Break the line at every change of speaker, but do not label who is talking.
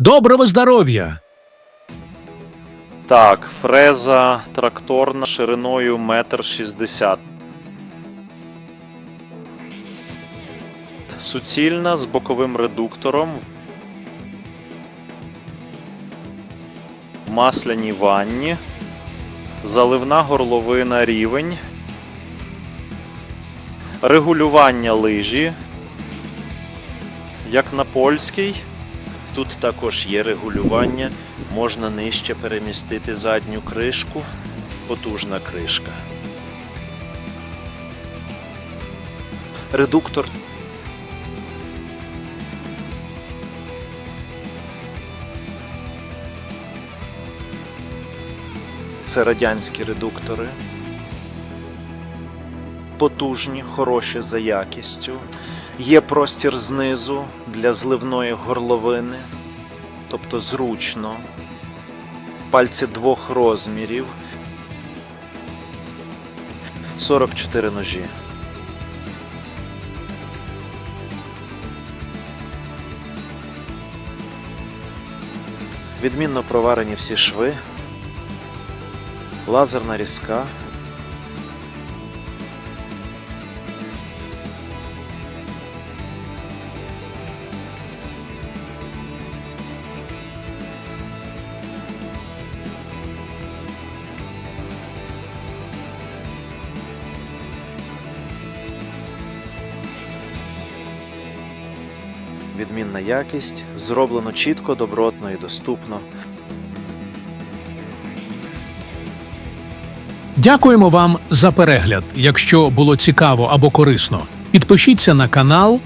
Доброго здоров'я!
Так, фреза тракторна шириною метр шістдесят. Суцільна з боковим редуктором. В масляній ванні. Заливна горловина рівень. Регулювання лижі. Як на польській. Тут також є регулювання. Можна нижче перемістити задню кришку. Потужна кришка. Редуктор. Це радянські редуктори. Потужні, хороші за якістю. Є простір знизу для зливної горловини тобто зручно. Пальці двох розмірів. 44 ножі. Відмінно проварені всі шви. Лазерна різка. Відмінна якість, зроблено чітко, добротно і доступно.
Дякуємо вам за перегляд. Якщо було цікаво або корисно, підпишіться на канал,